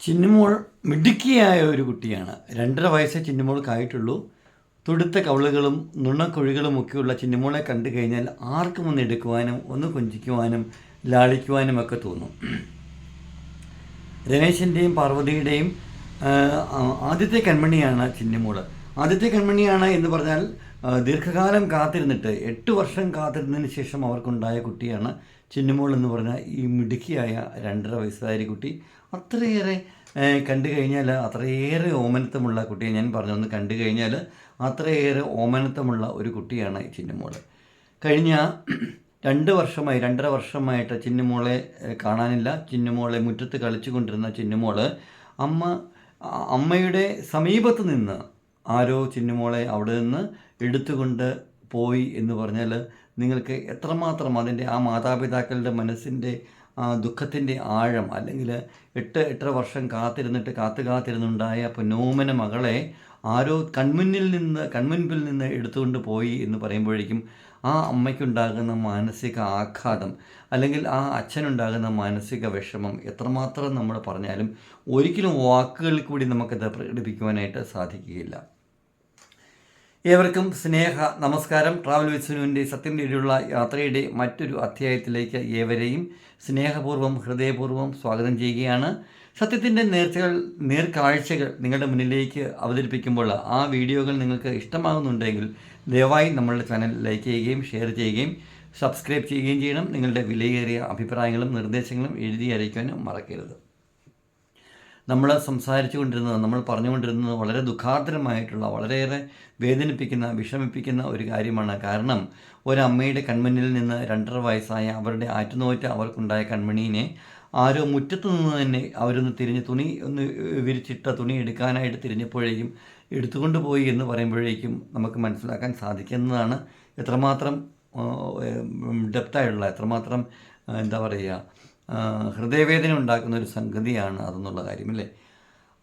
ചിന്നുമോൾ മിടുക്കിയായ ഒരു കുട്ടിയാണ്. രണ്ടര വയസ്സേ ചിന്നുമോൾക്കായിട്ടുള്ളൂ. തുടുത്ത കവളുകളും നുണക്കൊഴികളും ഒക്കെയുള്ള ചിന്നുമോളെ കണ്ടു കഴിഞ്ഞാൽ ആർക്കും ഒന്ന് എടുക്കുവാനും ഒന്ന് കൊഞ്ചിക്കുവാനും ലാളിക്കുവാനും ഒക്കെ തോന്നും. രമേശിന്റെയും പാർവതിയുടെയും ആദ്യത്തെ കൺമണിയാണ് ചിന്നുമോൾ ആദ്യത്തെ കൺമണിയാണ് എന്ന് പറഞ്ഞാൽ ദീർഘകാലം കാത്തിരുന്നിട്ട് എട്ട് വർഷം കാത്തിരുന്നതിന് ശേഷം അവർക്കുണ്ടായ കുട്ടിയാണ് ചിന്നുമോൾ എന്ന് പറഞ്ഞാൽ ഈ മിടുക്കിയായ രണ്ടര വയസ്സുകാരി കുട്ടി. അത്രയേറെ കണ്ടു കഴിഞ്ഞാൽ അത്രയേറെ ഓമനത്തമുള്ള കുട്ടിയെ ഞാൻ പറഞ്ഞു ഒന്ന് കണ്ടു കഴിഞ്ഞാൽ അത്രയേറെ ഓമനത്തമുള്ള ഒരു കുട്ടിയാണ് ഈ ചിന്നുമോൾ. കഴിഞ്ഞ രണ്ട് വർഷമായി രണ്ടര വർഷമായിട്ട് ചിന്നുമോളെ കാണാനില്ല. ചിന്നുമോളെ മുറ്റത്ത് കളിച്ചു കൊണ്ടിരുന്ന ചിന്നമോൾ അമ്മ അമ്മയുടെ സമീപത്ത് നിന്ന് ആരോ ചിന്നുമോളെ അവിടെ നിന്ന് എടുത്തുകൊണ്ട് പോയി എന്ന് പറഞ്ഞാൽ നിങ്ങൾക്ക് എത്രമാത്രം അതിന്റെ ആ മാതാപിതാക്കളുടെ മനസ്സിന്റെ ദുഃഖത്തിന്റെ ആഴം അല്ലെങ്കിൽ എട്ട് എട്ടര വർഷം കാത്തിരുന്നിട്ട് കാത്തു കാത്തിരുന്നുണ്ടായ പൊന്നോമന മകളെ ആരോ കൺമുന്നിൽ നിന്ന് കൺമുൻപിൽ നിന്ന് എടുത്തുകൊണ്ട് പോയി എന്ന് പറയുമ്പോഴേക്കും ആ അമ്മയ്ക്കുണ്ടാകുന്ന മാനസിക ആഘാതം അല്ലെങ്കിൽ ആ അച്ഛനുണ്ടാകുന്ന മാനസിക വിഷമം എത്രമാത്രം നമ്മൾ പറഞ്ഞാലും ഒരിക്കലും വാക്കുകളിൽ കൂടി നമുക്കത് പ്രകടിപ്പിക്കുവാനായിട്ട് സാധിക്കുകയില്ല. ഏവർക്കും സ്നേഹ നമസ്കാരം. ട്രാവൽ വിസ്നുവിന്റെ സത്യം തേടിയുള്ള യാത്രയുടെ മറ്റൊരു അധ്യായത്തിലേക്ക് ഏവരെയും സ്നേഹപൂർവം ഹൃദയപൂർവം സ്വാഗതം ചെയ്യുകയാണ്. സത്യത്തിന്റെ നേർച്ചകൾ നേർക്കാഴ്ചകൾ നിങ്ങളുടെ മുന്നിലേക്ക് അവതരിപ്പിക്കുമ്പോൾ ആ വീഡിയോകൾ നിങ്ങൾക്ക് ഇഷ്ടമാകുന്നുണ്ടെങ്കിൽ ദയവായി നമ്മളുടെ ചാനൽ ലൈക്ക് ചെയ്യുകയും ഷെയർ ചെയ്യുകയും സബ്സ്ക്രൈബ് ചെയ്യുകയും ചെയ്യണം. നിങ്ങളുടെ വിലയേറിയ അഭിപ്രായങ്ങളും നിർദ്ദേശങ്ങളും എഴുതി അറിയിക്കാനും മറക്കരുത്. നമ്മൾ സംസാരിച്ചു കൊണ്ടിരുന്നത് നമ്മൾ പറഞ്ഞുകൊണ്ടിരുന്നത് വളരെ ദുഃഖാർദ്രമായിട്ടുള്ള വളരെയേറെ വേദനിപ്പിക്കുന്ന വിഷമിപ്പിക്കുന്ന ഒരു കാര്യമാണ്. കാരണം ഒരമ്മയുടെ കൺമുന്നിൽ നിന്ന് രണ്ടര വയസ്സായ അവരുടെ ആറ്റുനോറ്റ അവർക്കുണ്ടായ കൺമണീനെ ആരോ മുറ്റത്ത് നിന്ന് തന്നെ അവരൊന്ന് തിരിഞ്ഞ് തുണി ഒന്ന് വിരിച്ചിട്ട തുണി എടുക്കാനായിട്ട് തിരിഞ്ഞപ്പോഴേക്കും എടുത്തുകൊണ്ട് പോയി എന്ന് പറയുമ്പോഴേക്കും നമുക്ക് മനസ്സിലാക്കാൻ സാധിക്കുന്നതാണ് എത്രമാത്രം ഡെപ്തായിട്ടുള്ള എത്രമാത്രം എന്താ പറയുക ഹൃദയവേദന ഉണ്ടാക്കുന്ന ഒരു സംഗതിയാണ് അതെന്നുള്ള കാര്യമല്ലേ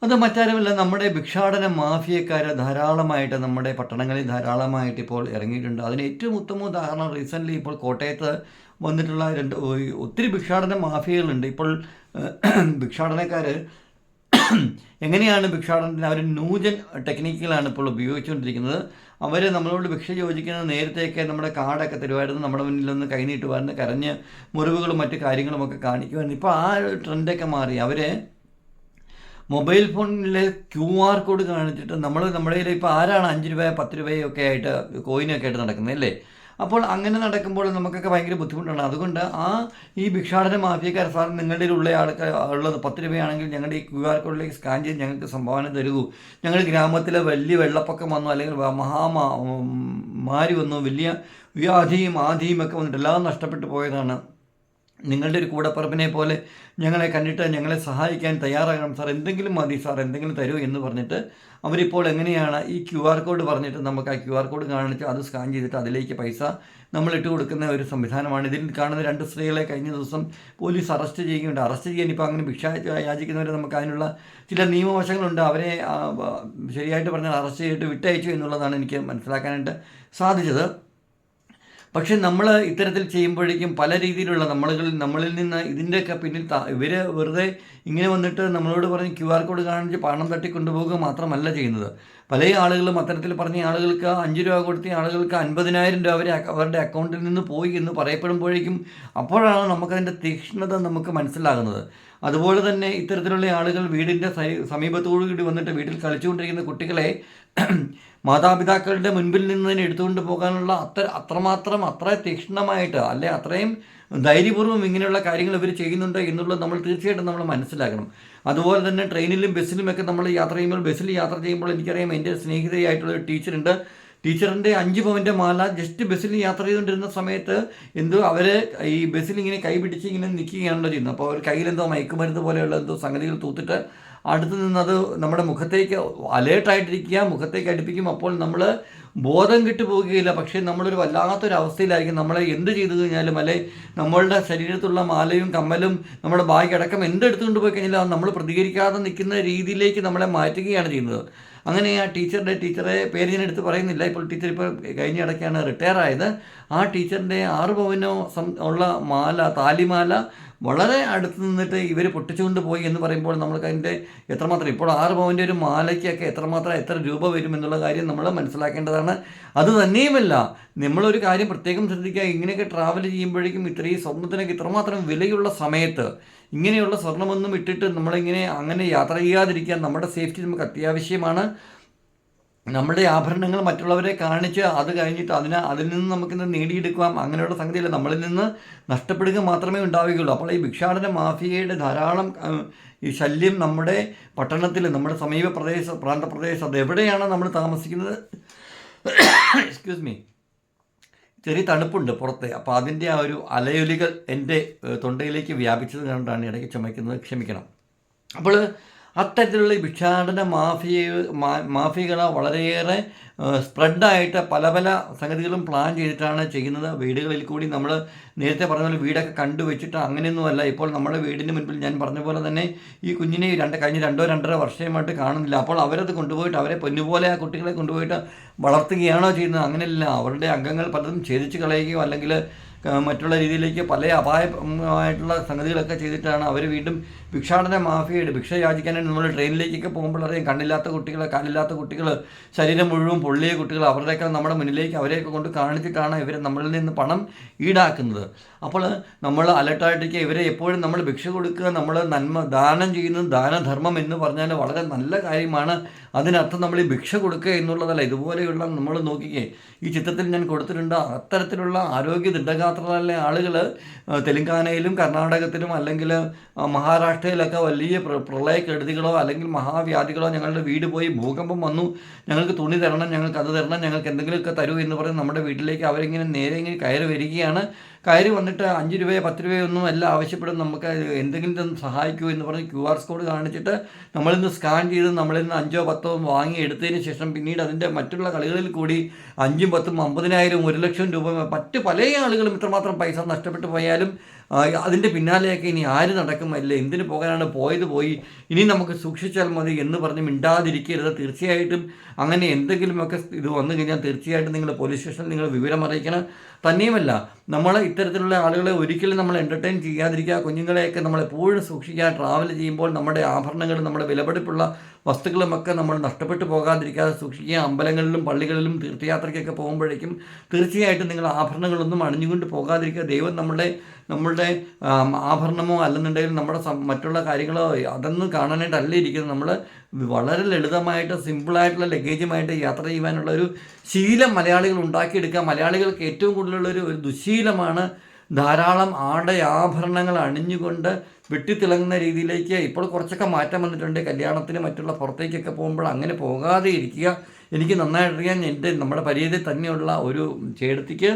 അത് മറ്റാരുമല്ല നമ്മുടെ ഭിക്ഷാടന മാഫിയക്കാർ ധാരാളമായിട്ട് നമ്മുടെ പട്ടണങ്ങളിൽ ധാരാളമായിട്ട് ഇപ്പോൾ ഇറങ്ങിയിട്ടുണ്ട്. അതിന് ഏറ്റവും ഉത്തമ ഉദാഹരണം റീസെന്റ്ലി ഇപ്പോൾ കോട്ടയത്ത് വന്നിട്ടുള്ള രണ്ട് ഒത്തിരി ഭിക്ഷാടന മാഫിയകളുണ്ട്. ഇപ്പോൾ ഭിക്ഷാടനക്കാർ എങ്ങനെയാണ് ഭിക്ഷാടനത്തിന് അവർ നൂജൻ ടെക്നിക്കുകളാണ് ഇപ്പോൾ ഉപയോഗിച്ചുകൊണ്ടിരിക്കുന്നത്? അവർ നമ്മളോട് ഭിക്ഷ ചോദിക്കുന്നത് നേരത്തെയൊക്കെ നമ്മുടെ കാർഡൊക്കെ തരുമായിരുന്നു നമ്മുടെ മുന്നിൽ നിന്ന് കൈനീട്ടുമായിരുന്നു കരഞ്ഞ് മുറിവുകളും മറ്റു കാര്യങ്ങളുമൊക്കെ കാണിക്കുമായിരുന്നു. ഇപ്പോൾ ആ ട്രെൻഡൊക്കെ മാറി. അവർ മൊബൈൽ ഫോണിലെ ക്യു ആർ കോഡ് കാണിച്ചിട്ട് നമ്മൾ നമ്മുടെ കയ്യിൽ ഇപ്പോൾ ആരാണ് അഞ്ച് രൂപ പത്ത് രൂപയൊക്കെ ആയിട്ട് കോയിനൊക്കെ ആയിട്ട് നടക്കുന്നത് അല്ലേ? അപ്പോൾ അങ്ങനെ നടക്കുമ്പോൾ നമുക്കൊക്കെ ഭയങ്കര ബുദ്ധിമുട്ടാണ് അതുകൊണ്ട് ആ ഈ ഭിക്ഷാടന മാഫിയക്കാർ സാർ നിങ്ങളുടെ ഉള്ള ആൾക്ക് ഉള്ളത് പത്ത് രൂപയാണെങ്കിൽ ഞങ്ങളുടെ ഈ ക്യു ആർ കോഡിലേക്ക് സ്കാൻ ചെയ്ത് ഞങ്ങൾക്ക് സംഭാവന തരൂ. ഞങ്ങൾ ഗ്രാമത്തിലെ വലിയ വെള്ളപ്പൊക്കം വന്നു അല്ലെങ്കിൽ മഹാമാരി മഹാമാ വന്നു വലിയ വ്യാധിയും ആധിയും ഒക്കെ വന്നിട്ട് എല്ലാം നഷ്ടപ്പെട്ടു പോയതാണ്. നിങ്ങളുടെ ഒരു കൂടപ്പറപ്പിനെ പോലെ ഞങ്ങളെ കണ്ടിട്ട് ഞങ്ങളെ സഹായിക്കാൻ തയ്യാറാകണം സാർ. എന്തെങ്കിലും മതി സാർ എന്തെങ്കിലും തരൂ എന്ന് പറഞ്ഞിട്ട് അവരിപ്പോൾ എങ്ങനെയാണ് ഈ ക്യു ആർ കോഡ് പറഞ്ഞിട്ട് നമുക്ക് ആ ക്യു ആർ കോഡ് കാണിച്ച് അത് സ്കാൻ ചെയ്തിട്ട് അതിലേക്ക് പൈസ നമ്മൾ ഇട്ട് കൊടുക്കുന്ന ഒരു സംവിധാനമാണ്. ഇതിൽ കാണുന്ന രണ്ട് സ്ത്രീകളെ കഴിഞ്ഞ ദിവസം പോലീസ് അറസ്റ്റ് ചെയ്യുകയുണ്ട്. അറസ്റ്റ് ചെയ്യാൻ ഇപ്പോൾ അങ്ങനെ ഭിക്ഷ യാചിക്കുന്നവരെ നമുക്ക് അതിനുള്ള ചില നിയമവശങ്ങളുണ്ട്. അവരെ ശരിയായിട്ട് പറഞ്ഞാൽ അറസ്റ്റ് ചെയ്തിട്ട് വിട്ടയച്ചു എന്നുള്ളതാണ് എനിക്ക് മനസ്സിലാക്കാനായിട്ട് സാധിച്ചത്. പക്ഷെ നമ്മൾ ഇത്തരത്തിൽ ചെയ്യുമ്പോഴേക്കും പല രീതിയിലുള്ള നമ്മളുകൾ നമ്മളിൽ നിന്ന് ഇതിന്റെയൊക്കെ പിന്നിൽ ഇവർ വെറുതെ ഇങ്ങനെ വന്നിട്ട് നമ്മളോട് പറഞ്ഞ് ക്യു ആർ കോഡ് കാണിച്ച് പണം തട്ടിക്കൊണ്ടുപോകുക മാത്രമല്ല ചെയ്യുന്നത്. പല ആളുകളും അത്തരത്തിൽ പറഞ്ഞ ആളുകൾക്ക് അഞ്ച് രൂപ കൊടുത്ത ആളുകൾക്ക് അൻപതിനായിരം രൂപ അവരെ അവരുടെ അക്കൗണ്ടിൽ നിന്ന് പോയി എന്ന് പറയപ്പെടുമ്പോഴേക്കും അപ്പോഴാണ് നമുക്കതിന്റെ തീക്ഷ്ണത നമുക്ക് മനസ്സിലാകുന്നത്. അതുപോലെ തന്നെ ഇത്തരത്തിലുള്ള ആളുകൾ വീടിന്റെ സമീപത്തോടു സമീപത്തോടുകൂടി വന്നിട്ട് വീട്ടിൽ കളിച്ചുകൊണ്ടിരിക്കുന്ന കുട്ടികളെ മാതാപിതാക്കളുടെ മുൻപിൽ നിന്ന് തന്നെ എടുത്തുകൊണ്ട് പോകാനുള്ള അത്ര അത്രമാത്രം അത്ര തീക്ഷ്ണമായിട്ട് അല്ലെ അത്രയും ധൈര്യപൂർവം ഇങ്ങനെയുള്ള കാര്യങ്ങൾ ഇവർ ചെയ്യുന്നുണ്ട് എന്നുള്ളത് നമ്മൾ തീർച്ചയായിട്ടും നമ്മൾ മനസ്സിലാക്കണം. അതുപോലെ തന്നെ ട്രെയിനിലും ബസ്സിലുമൊക്കെ നമ്മൾ യാത്ര ചെയ്യുമ്പോൾ ബസ്സിൽ യാത്ര ചെയ്യുമ്പോൾ എനിക്കറിയാം എന്റെ സ്നേഹിതയായിട്ടുള്ള ഒരു ടീച്ചറുണ്ട്. ടീച്ചറിന്റെ അഞ്ച് പവന്റെ മാല ജസ്റ്റ് ബസ്സിൽ യാത്ര ചെയ്തുകൊണ്ടിരുന്ന സമയത്ത് എന്തോ അവർ ഈ ബസ്സിൽ ഇങ്ങനെ കൈ പിടിച്ച് ഇങ്ങനെ നിൽക്കുകയാണല്ലോ ചെയ്യുന്നത്. അപ്പോൾ അവർ കയ്യിലെന്തോ മയക്കുമരുന്ന് പോലെയുള്ള എന്തോ സംഗതികൾ തൂത്തിട്ട് അടുത്ത് നിന്നത് നമ്മുടെ മുഖത്തേക്ക് അലേർട്ടായിട്ടിരിക്കുക മുഖത്തേക്ക് അടുപ്പിക്കും. അപ്പോൾ നമ്മൾ ബോധം കിട്ടു പോവുകയില്ല. പക്ഷേ നമ്മളൊരു വല്ലാത്തൊരു അവസ്ഥയിലായിരിക്കും. നമ്മളെ എന്ത് ചെയ്തു കഴിഞ്ഞാലും അല്ലെ നമ്മളുടെ ശരീരത്തുള്ള മാലയും കമ്മലും നമ്മുടെ ബാഗ് അടക്കം എന്തെടുത്തുകൊണ്ട് പോയി കഴിഞ്ഞാൽ അത് നമ്മൾ പ്രതികരിക്കാതെ നിൽക്കുന്ന രീതിയിലേക്ക് നമ്മളെ മാറ്റുകയാണ് ചെയ്യുന്നത്. അങ്ങനെ ആ ടീച്ചറുടെ ടീച്ചറെ പേര് ഞാൻ എടുത്ത് പറയുന്നില്ല. ഇപ്പോൾ ടീച്ചർ ഇപ്പോൾ കഴിഞ്ഞ ഇടയ്ക്കാണ് റിട്ടയർ ആയത്. ആ ടീച്ചറിന്റെ ആറ് പവനോ ഉള്ള മാല താലിമാല വളരെ അടുത്ത് നിന്നിട്ട് ഇവർ പൊട്ടിച്ചുകൊണ്ട് പോയി എന്ന് പറയുമ്പോൾ നമ്മൾക്ക് അതിന്റെ എത്രമാത്രം ഇപ്പോൾ ആറ് പവന്റെ ഒരു മാലയ്ക്കൊക്കെ എത്രമാത്രം എത്ര രൂപ വരും എന്നുള്ള കാര്യം നമ്മൾ മനസ്സിലാക്കേണ്ടതാണ്. അത് തന്നെയുമല്ല നമ്മളൊരു കാര്യം പ്രത്യേകം ശ്രദ്ധിക്കുക. ഇങ്ങനെയൊക്കെ ട്രാവൽ ചെയ്യുമ്പോഴേക്കും ഇത്രയും സ്വർണത്തിനൊക്കെ ഇത്രമാത്രം വിലയുള്ള സമയത്ത് ഇങ്ങനെയുള്ള സ്വർണമൊന്നും ഇട്ടിട്ട് നമ്മളിങ്ങനെ അങ്ങനെ യാത്ര ചെയ്യാതിരിക്കാൻ നമ്മുടെ സേഫ്റ്റി നമുക്ക് അത്യാവശ്യമാണ്. നമ്മുടെ ആഭരണങ്ങൾ മറ്റുള്ളവരെ കാണിച്ച് അത് കഴിഞ്ഞിട്ട് അതിനെ അതിൽ നിന്ന് നമുക്കിന്ന് നേടിയെടുക്കാം അങ്ങനെയുള്ള സംഗതിയില്ല. നമ്മളിൽ നിന്ന് നഷ്ടപ്പെടുക മാത്രമേ ഉണ്ടാവുകയുള്ളൂ. അപ്പോൾ ഈ ഭിക്ഷാടന മാഫിയയുടെ ധാരാളം ഈ ശല്യം നമ്മുടെ പട്ടണത്തിൽ നമ്മുടെ സമീപ പ്രദേശ പ്രാന്തപ്രദേശം അത് എവിടെയാണ് നമ്മൾ താമസിക്കുന്നത്? എക്സ്ക്യൂസ് മീ ചെറിയ തണുപ്പുണ്ട് പുറത്ത്. അപ്പോൾ അതിന്റെ ആ ഒരു അലയൊലികൾ എന്റെ തൊണ്ടയിലേക്ക് വ്യാപിച്ചത് കണ്ടാണ് ഇടയ്ക്ക് ചുമയ്ക്കുന്നത്. ക്ഷമിക്കണം. അപ്പോൾ അത്തരത്തിലുള്ള ഭിക്ഷാടന മാഫിയ മാഫിയകൾ വളരെയേറെ സ്പ്രെഡായിട്ട് പല പല സംഗതികളും പ്ലാൻ ചെയ്തിട്ടാണ് ചെയ്യുന്നത്. വീടുകളിൽ കൂടി നമ്മൾ നേരത്തെ പറഞ്ഞ പോലെ വീടൊക്കെ കണ്ടുവച്ചിട്ട് അങ്ങനെയൊന്നുമല്ല. ഇപ്പോൾ നമ്മുടെ വീടിന് മുൻപിൽ ഞാൻ പറഞ്ഞ പോലെ തന്നെ ഈ കുഞ്ഞിനെ രണ്ട് കഴിഞ്ഞ രണ്ടോ രണ്ടര വർഷമായിട്ട് കാണുന്നില്ല. അപ്പോൾ അവരത് കൊണ്ടുപോയിട്ട് അവരെ പൊന്നുപോലെ ആ കുട്ടികളെ കൊണ്ടുപോയിട്ട് വളർത്തുകയാണോ ചെയ്യുന്നത്? അങ്ങനെയല്ല. അവരുടെ അംഗങ്ങൾ പലതും ഛേദിച്ച് കളയുകയോ അല്ലെങ്കിൽ മറ്റുള്ള രീതിയിലേക്ക് പല അപായമായിട്ടുള്ള സംഗതികളൊക്കെ ചെയ്തിട്ടാണ് അവർ വീണ്ടും ഭിക്ഷാടന മാഫിയയുടെ ഭിക്ഷ യാചിക്കാനായിട്ട് നമ്മൾ ട്രെയിനിലേക്കൊക്കെ പോകുമ്പോൾ അറിയാം കണ്ണില്ലാത്ത കുട്ടികൾ കാലില്ലാത്ത കുട്ടികൾ ശരീരം മുഴുവൻ പൊള്ളിയ കുട്ടികൾ അവരുടെയൊക്കെ നമ്മുടെ മുന്നിലേക്ക് അവരെയൊക്കെ കൊണ്ട് കാണിച്ചിട്ടാണ് ഇവർ നമ്മളിൽ നിന്ന് പണം ഈടാക്കുന്നത്. അപ്പോൾ നമ്മൾ അലർട്ടായിട്ടിരിക്കുക ഇവരെ എപ്പോഴും നമ്മൾ ഭിക്ഷ കൊടുക്കുക നമ്മൾ നന്മ ദാനം ചെയ്യുന്നത് ദാനധർമ്മം എന്ന് പറഞ്ഞാൽ വളരെ നല്ല കാര്യമാണ്. അതിനർത്ഥം നമ്മൾ ഈ ഭിക്ഷ കൊടുക്കുക എന്നുള്ളതല്ല ഇതുപോലെയുള്ള നമ്മൾ നോക്കിക്കേ ഈ ചിത്രത്തിൽ ഞാൻ കൊടുത്തിട്ടുണ്ട് അത്തരത്തിലുള്ള ആരോഗ്യ ദൃഢഗാത്രമുള്ള ആളുകൾ തെലുങ്കാനയിലും കർണാടകത്തിലും അല്ലെങ്കിൽ മഹാരാഷ്ട്രയിലൊക്കെ വലിയ പ്ര പ്രളയക്കെടുതികളോ അല്ലെങ്കിൽ മഹാവ്യാധികളോ ഞങ്ങളുടെ വീട് പോയി ഭൂകമ്പം വന്നു. ഞങ്ങൾക്ക് തുണി തരണം ഞങ്ങൾക്ക് അത് തരണം ഞങ്ങൾക്ക് എന്തെങ്കിലുമൊക്കെ തരൂ എന്ന് പറഞ്ഞ് നമ്മുടെ വീട്ടിലേക്ക് അവരിങ്ങനെ നേരെ ഇങ്ങനെ കയറി വരികയാണ്. കയറി വന്നിട്ട് അഞ്ച് രൂപയോ പത്ത് രൂപയോ ഒന്നും എല്ലാം ആവശ്യപ്പെടും. നമുക്ക് എന്തെങ്കിലും സഹായിക്കൂ എന്ന് പറഞ്ഞ് ക്യു ആർ കോഡ് കാണിച്ചിട്ട് നമ്മളിൽ നിന്ന് സ്കാൻ ചെയ്ത് നമ്മളിൽ നിന്ന് അഞ്ചോ പത്തോ വാങ്ങി എടുത്തതിന് ശേഷം പിന്നീട് അതിന്റെ മറ്റുള്ള കളികളിൽ കൂടി അഞ്ചും പത്തും അമ്പതിനായിരം ഒരു ലക്ഷം രൂപ മറ്റ് പല ആളുകളും ഇത്രമാത്രം പൈസ നഷ്ടപ്പെട്ടു പോയാലും അതിന്റെ പിന്നാലെയൊക്കെ ഇനി ആര് നടക്കും? അല്ല എന്തിന് പോകാനാണ് പോയത് പോയി? ഇനി നമുക്ക് സൂക്ഷിച്ചാൽ മതി എന്ന് പറഞ്ഞ് മിണ്ടാതിരിക്കരുത്. തീർച്ചയായിട്ടും അങ്ങനെ എന്തെങ്കിലുമൊക്കെ ഇത് വന്നു കഴിഞ്ഞാൽ തീർച്ചയായിട്ടും നിങ്ങൾ പോലീസ് സ്റ്റേഷനിൽ നിങ്ങൾ വിവരം അറിയിക്കണം. തന്നെയുമല്ല നമ്മൾ ഇത്തരത്തിലുള്ള ആളുകളെ ഒരിക്കലും നമ്മൾ എന്റർടൈൻ ചെയ്യാതിരിക്കുക. കുഞ്ഞുങ്ങളെയൊക്കെ നമ്മൾ എപ്പോഴും സൂക്ഷിക്കുക. ട്രാവൽ ചെയ്യുമ്പോൾ നമ്മുടെ ആഭരണങ്ങൾ നമ്മുടെ വിലപിടിപ്പുള്ള വസ്തുക്കളുമൊക്കെ നമ്മൾ നഷ്ടപ്പെട്ടു പോകാതിരിക്കാതെ സൂക്ഷിക്കുക അമ്പലങ്ങളിലും പള്ളികളിലും തീർത്ഥയാത്രയ്ക്കൊക്കെ പോകുമ്പോഴേക്കും തീർച്ചയായിട്ടും നിങ്ങൾ ആഭരണങ്ങളൊന്നും അണിഞ്ഞുകൊണ്ട് പോകാതിരിക്കുക. ദൈവം നമ്മുടെ നമ്മളുടെ ആഭരണമോ അല്ലെന്നുണ്ടെങ്കിൽ നമ്മുടെ മറ്റുള്ള കാര്യങ്ങളോ അതൊന്നും കാണാനായിട്ടല്ല ഇരിക്കുന്നത്. നമ്മൾ വളരെ ലളിതമായിട്ട് സിമ്പിളായിട്ടുള്ള ലഗേജുമായിട്ട് യാത്ര ചെയ്യുവാനുള്ള ഒരു ശീലം മലയാളികൾ ഉണ്ടാക്കിയെടുക്കുക. മലയാളികൾക്ക് ഏറ്റവും കൂടുതലുള്ളൊരു ഒരു ദുശീലമാണ് ധാരാളം ആടയാഭരണങ്ങൾ അണിഞ്ഞുകൊണ്ട് വെട്ടിത്തിളങ്ങുന്ന രീതിയിലേക്ക് ഇപ്പോൾ കുറച്ചൊക്കെ മാറ്റം വന്നിട്ടുണ്ട്. കല്യാണത്തിന് മറ്റുള്ള പുറത്തേക്കൊക്കെ പോകുമ്പോൾ അങ്ങനെ പോകാതെ ഇരിക്കുക. എനിക്ക് നന്നായിട്ടറിയാൻ എന്റെ നമ്മുടെ പരിചയത്തിൽ തന്നെയുള്ള ഒരു ചേടത്തിക്ക്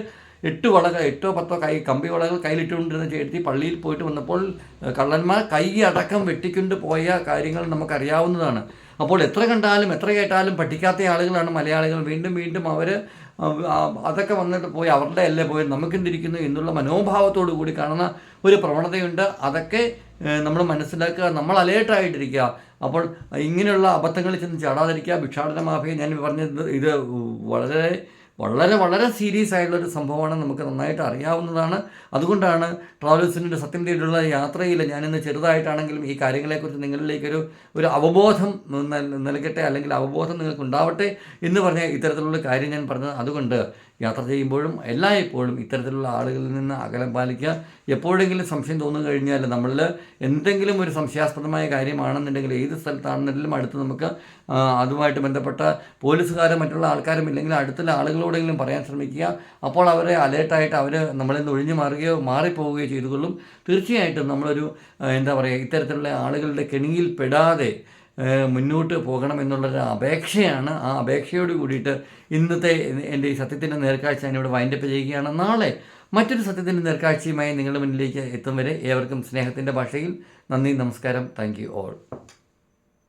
എട്ട് വളകൾ എട്ടോ പത്തോ കൈ കമ്പി വളകൾ കയ്യിലിട്ടുകൊണ്ടിരുന്ന ചേട്ടത്തി പള്ളിയിൽ പോയിട്ട് വന്നപ്പോൾ കള്ളന്മാർ കൈ അടക്കം വെട്ടിക്കൊണ്ട് പോയ കാര്യങ്ങൾ നമുക്കറിയാവുന്നതാണ്. അപ്പോൾ എത്ര കണ്ടാലും എത്ര കേട്ടാലും പഠിക്കാത്ത ആളുകളാണ് മലയാളികൾ. വീണ്ടും വീണ്ടും അവർ അതൊക്കെ വന്നിട്ട് പോയി അവരുടെ അല്ലേ പോയി നമുക്കെന്തിരിക്കുന്നു എന്നുള്ള മനോഭാവത്തോടു കൂടി കാണുന്ന ഒരു പ്രവണതയുണ്ട്. അതൊക്കെ നമ്മൾ മനസ്സിലാക്കുക നമ്മൾ അലേർട്ടായിട്ടിരിക്കുക അപ്പോൾ ഇങ്ങനെയുള്ള അബദ്ധങ്ങളിൽ ചെന്ന് ചാടാതിരിക്കുക ഭിക്ഷാടന മാഫിയ ഞാൻ പറഞ്ഞത് ഇത് വളരെ വളരെ വളരെ സീരിയസ് ആയിട്ടുള്ള ഒരു സംഭവമാണ് നമുക്ക് നന്നായിട്ട് അറിയാവുന്നതാണ്. അതുകൊണ്ടാണ് ട്രാവലേഴ്സിന്റെ സത്യം തേടിയുള്ള യാത്രയിൽ ഞാനിന്ന് ചെറുതായിട്ടാണെങ്കിലും ഈ കാര്യങ്ങളെക്കുറിച്ച് നിങ്ങളിലേക്കൊരു ഒരു അവബോധം നൽ- നൽകട്ടെ അല്ലെങ്കിൽ അവബോധം നിങ്ങൾക്ക് ഉണ്ടാവട്ടെ എന്ന് പറഞ്ഞ ഇത്തരത്തിലുള്ള കാര്യം ഞാൻ പറഞ്ഞത്. അതുകൊണ്ട് യാത്ര ചെയ്യുമ്പോഴും എല്ലായ്പ്പോഴും ഇത്തരത്തിലുള്ള ആളുകളിൽ നിന്ന് അകലം പാലിക്കുക. എപ്പോഴെങ്കിലും സംശയം തോന്നുന്നു കഴിഞ്ഞാൽ നമ്മളിൽ എന്തെങ്കിലും ഒരു സംശയാസ്പദമായ കാര്യമാണെന്നുണ്ടെങ്കിൽ ഏത് സ്ഥലത്താണെന്നുണ്ടെങ്കിലും അടുത്ത് നമുക്ക് അതുമായിട്ട് ബന്ധപ്പെട്ട പോലീസുകാരും മറ്റുള്ള ആൾക്കാരും ഇല്ലെങ്കിൽ അടുത്തുള്ള ആളുകളോടെങ്കിലും പറയാൻ ശ്രമിക്കുക. അപ്പോൾ അവരെ അലേർട്ടായിട്ട് അവർ നമ്മളിൽ നിന്ന് ഒഴിഞ്ഞു മാറുകയോ മാറിപ്പോവുകയോ ചെയ്തുകൊള്ളും. തീർച്ചയായിട്ടും നമ്മളൊരു എന്താ പറയുക ഇത്തരത്തിലുള്ള ആളുകളുടെ കെണിയിൽ പെടാതെ മുന്നോട്ട് പോകണം എന്നുള്ളൊരു അപേക്ഷയാണ്. ആ അപേക്ഷയോട് കൂടിയിട്ട് ഇന്നത്തെ എന്റെ ഈ സത്യത്തിന്റെ നേർക്കാഴ്ച ഞാനിവിടെ വൈൻഡപ്പ് ചെയ്യുകയാണ്. നാളെ മറ്റൊരു സത്യത്തിന്റെ നേർക്കാഴ്ചയുമായി നിങ്ങളുടെ മുന്നിലേക്ക് എത്തും വരെ ഏവർക്കും സ്നേഹത്തിന്റെ ഭാഷയിൽ നന്ദി നമസ്കാരം. Thank you all